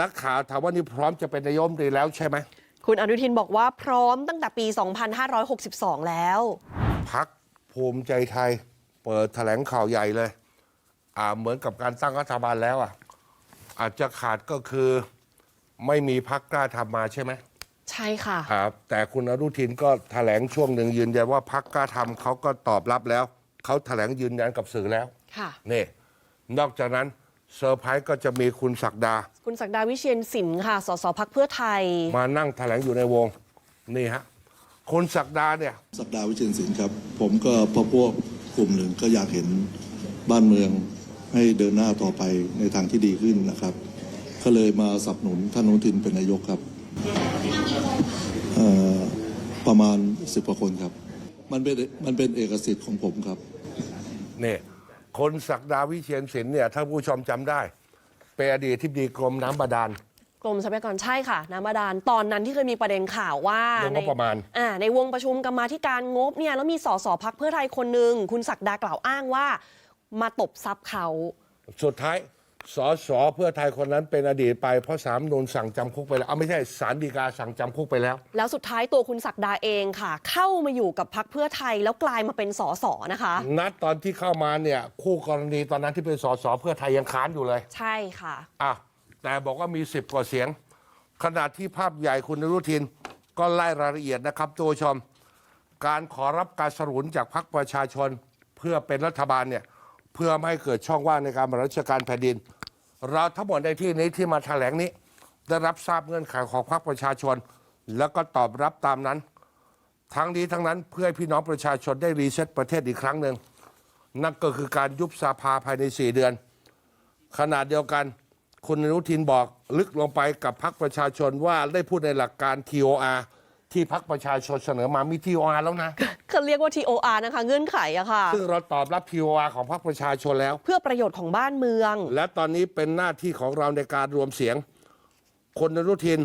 นักข่าวถามว่านี่พร้อมจะเป็นนายกรัฐมนตรีแล้วใช่ไหมคุณอนุทินบอกว่าพร้อมตั้งแต่ปี 2562 แล้ว พักภูมิใจไทย เปิดแถลงข่าวใหญ่เลย อ่าเหมือนกับการตั้งรัฐบาลแล้วอะ อาจจะขาดก็คือไม่มีพักกล้าทำมาใช่ไหมใช่ค่ะ ครับ แต่คุณอนุทินก็แถลงช่วงหนึ่งยืนยันว่าพักกล้าทำเขาก็ตอบรับแล้ว เขาแถลงยืนยันกับสื่อแล้วค่ะ นี่นอกจากนั้น เซอร์ไพรส์ก็จะมีคุณศักดา คุณศักดาวิเชียนสินค่ะ สสพักเพื่อไทย มานั่งแถลงอยู่ในวง นี่ฮะคุณศักดาเนี่ยสัปดาห์วิเชียนศิลป์ครับ ผมก็พอพวกกลุ่มหนึ่งก็อยากเห็นบ้านเมืองให้เดินหน้าต่อไปในทางที่ดีขึ้นนะครับ ก็เลยมาสนับสนุนท่านอนุทินเป็นนายกครับเอ่อประมาณสิบกว่าคนครับ มันเป็นมันเป็นเอกสิทธิ์ของผมครับนี่ คนศักดาวิเชียนศิลป์เนี่ยถ้าผู้ชมจำได้ เป็นอดีตที่ดีกรมน้ำบาดาล กรมทรัพยากรใช่ค่ะน้ำบาดาลตอนนั้นที่เคยมีประเด็นข่าวว่าเรื่องงบประมาณอ่าในวงประชุมกรรมาธิการงบเนี่ยแล้วมีสสพักเพื่อไทยคนหนึ่งคุณศักดากล่าวอ้างว่า มาตบทรัพย์เขา สุดท้าย สสเพื่อไทยคนนั้นเป็นอดีตไปเพราะสามนูนสั่งจำคุกไปแล้วเอาไม่ใช่สารดีกาสั่งจำคุกไปแล้ว แล้วสุดท้ายตัวคุณศักดาเองค่ะ เข้ามาอยู่กับพักเพื่อไทยแล้วกลายมาเป็นสสนะคะ นัดตอนที่เข้ามาเนี่ยคู่กรณีตอนนั้นที่เป็นสสเพื่อไทยยังค้านอยู่เลยใช่ค่ะ อะแต่บอกว่ามีสิบกว่าเสียง ขณะที่ภาพใหญ่คุณอนุทินก็ไล่รายละเอียดนะครับตัวชม การขอรับการสนับสนุนจากพรรคประชาชนเพื่อเป็นรัฐบาลเนี่ย เพื่อไม่ให้เกิดช่องว่างในการบริหารราชการแผ่นดิน เราทั้งหมดในที่นี้ที่มาแถลงนี้ ได้รับทราบเงื่อนไขของพรรคประชาชน แล้วก็ตอบรับตามนั้น ทั้งนี้ทั้งนั้นเพื่อให้พี่น้องประชาชนได้รีเซ็ตประเทศอีกครั้งหนึ่งนั่นก็คือการยุบสภาภายใน 4 เดือน ขณะเดียวกันคุณอนุทินบอกลึกลงไปกับพรรคประชาชนว่าได้พูดในหลักการ TOR ที่พรรคประชาชนเสนอมามี TOR แล้วนะ เขาเรียกว่า TOR นะคะ เงื่อนไขอะค่ะ ซึ่งเราตอบรับ TOR ของพรรคประชาชนแล้ว เพื่อประโยชน์ของบ้านเมือง และตอนนี้เป็นหน้าที่ของเราในการรวมเสียง คนอนุทิน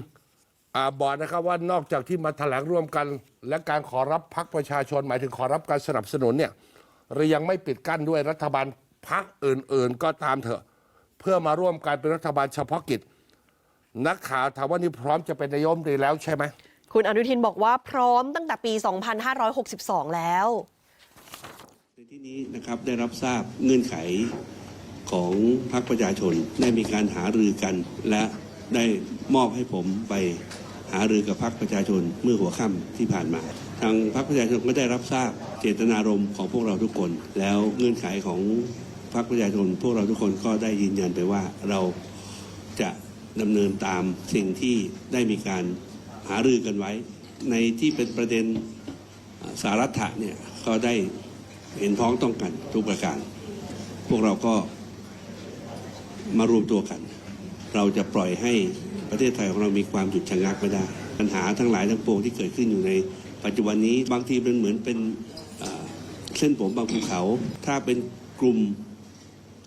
อาบอกนะครับว่านอกจากที่มาแถลงร่วมกัน และการขอรับพักประชาชน หมายถึงขอรับการสนับสนุนเนี่ยเรายังไม่ปิดกั้นด้วยรัฐบาลพักอื่นๆ ก็ตามเถอะ เพื่อมาร่วมกันเป็นรัฐบาลเฉพาะกิจ นักข่าวถามว่านี่พร้อมจะเป็นนายกรัฐมนตรีแล้วใช่ไหม คุณอนุทินบอกว่าพร้อมตั้งแต่ปี 2562 แล้วในที่นี้นะครับได้รับทราบเงื่อนไขของพรรคประชาชนได้มีการหารือกัน และได้มอบให้ผมไปหารือกับพรรคประชาชนเมื่อหัวค่ำที่ผ่านมา ทางพรรคประชาชนก็ได้รับทราบเจตนารมณ์ของพวกเราทุกคน แล้วเงื่อนไขของพรรคประชาชน พวกเราทุกคนก็ได้ยืนยันไปว่าเราจะดำเนินตามสิ่งที่ได้มีการ หารือกันไว้ ในที่เป็นประเด็นสารัฐะเนี่ยก็ได้เห็นพ้องต้องกันทุกประการ พวกเราก็มารวมตัวกัน เราจะปล่อยให้ประเทศไทยของเรามีความหยุดชะงักไม่ได้ ปัญหาทั้งหลายทั้งปวงที่เกิดขึ้นอยู่ในปัจจุบันนี้บางทีมันเหมือนเป็นเอ่อเส้นผมบางภูเขา ถ้าเป็นกลุ่ม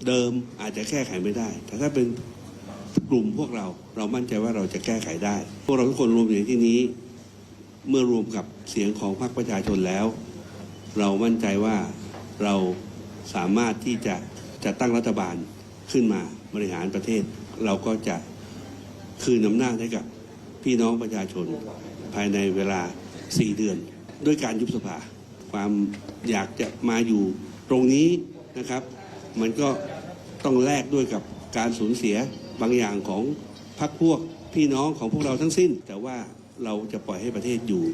เดิมอาจจะแก้ไขไม่ได้ แต่ถ้าเป็น กลุ่มพวกเราเรามั่นใจว่าเราจะแก้ไขได้ พวกเราทุกคนรวมอยู่ในที่นี้ เมื่อรวมกับเสียงของพรรคประชาชนแล้ว เรามั่นใจว่าเราสามารถที่จะจะตั้งรัฐบาลขึ้นมาบริหารประเทศ เราก็จะคืนอำนาจให้กับพี่น้องประชาชนภายในเวลา 4 เดือน ด้วยการยุบสภา ความอยากจะมาอยู่ตรงนี้นะครับ มันก็ต้องแลกด้วยกับการสูญเสีย บางอย่างของพรรคพวกพี่น้องของพวกเราทั้งสิ้น แต่ว่าเราจะปล่อยให้ประเทศอยู่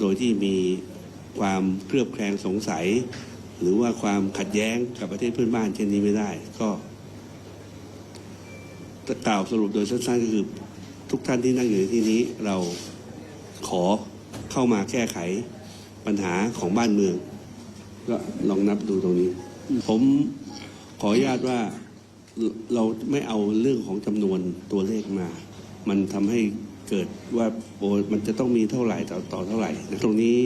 โดยที่มีความเครือบแคลงสงสัย หรือว่าความขัดแย้งกับประเทศเพื่อนบ้านเช่นนี้ไม่ได้ ก็กล่าวสรุปโดยสั้นๆก็คือทุกท่านที่นั่งอยู่ในที่นี้เราขอเข้ามาแก้ไขปัญหาของบ้านเมือง ก็ลองนับดูตรงนี้ ผมขออนุญาตว่า เราไม่เอาเรื่องของจำนวนตัวเลขมา มันทำให้เกิดว่าโอ้มันจะต้องมีเท่าไหร่ต่อต่อเท่าไหร่นะตรงนี้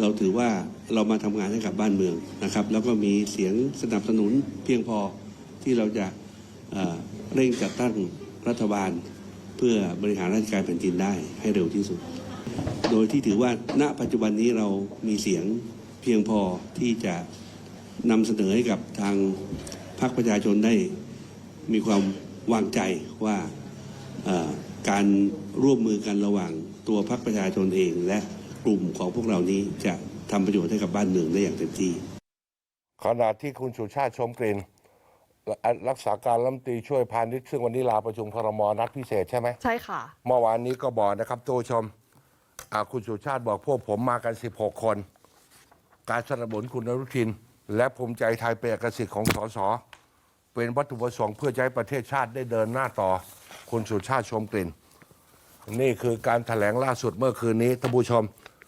เราถือว่าเรามาทำงานให้กับบ้านเมืองนะครับ แล้วก็มีเสียงสนับสนุนเพียงพอที่เราจะเอ่อเร่งจัดตั้งรัฐบาล เพื่อบริหารราชการแผ่นดินได้ให้เร็วที่สุด โดยที่ถือว่าณปัจจุบันนี้เรามีเสียงเพียงพอที่จะนำเสนอให้กับทางพรรคประชาชนได้ มีความวางใจว่าเอ่อการร่วมมือกันระหว่างตัวพรรคประชาชนเอง และกลุ่มของพวกเรานี้จะทำประโยชน์ให้กับบ้านเมืองได้อย่างเต็มที่ขณะที่คุณสุชาติชมกลิ่นรักษาการรัฐมนตรีช่วยพาณิชย์ซึ่งวันนี้ลาประชุมครมนัดพิเศษใช่ไหมใช่ค่ะ เมื่อวานนี้ก็บอกนะครับตัวชมอ่าคุณสุชาติบอกพวกผมมากัน 16 คน การสนับสนุนคุณอนุทิน และภูมิใจไทยเป็นเอกสิทธิ์ของสส เป็นวัตถุประสงค์เพื่อจะให้ประเทศชาติได้เดินหน้าต่อ คุณสุชาติชมกลิ่น นี่คือการถแถลงล่าสุดเมื่อคืนนี้ท่านผู้ชม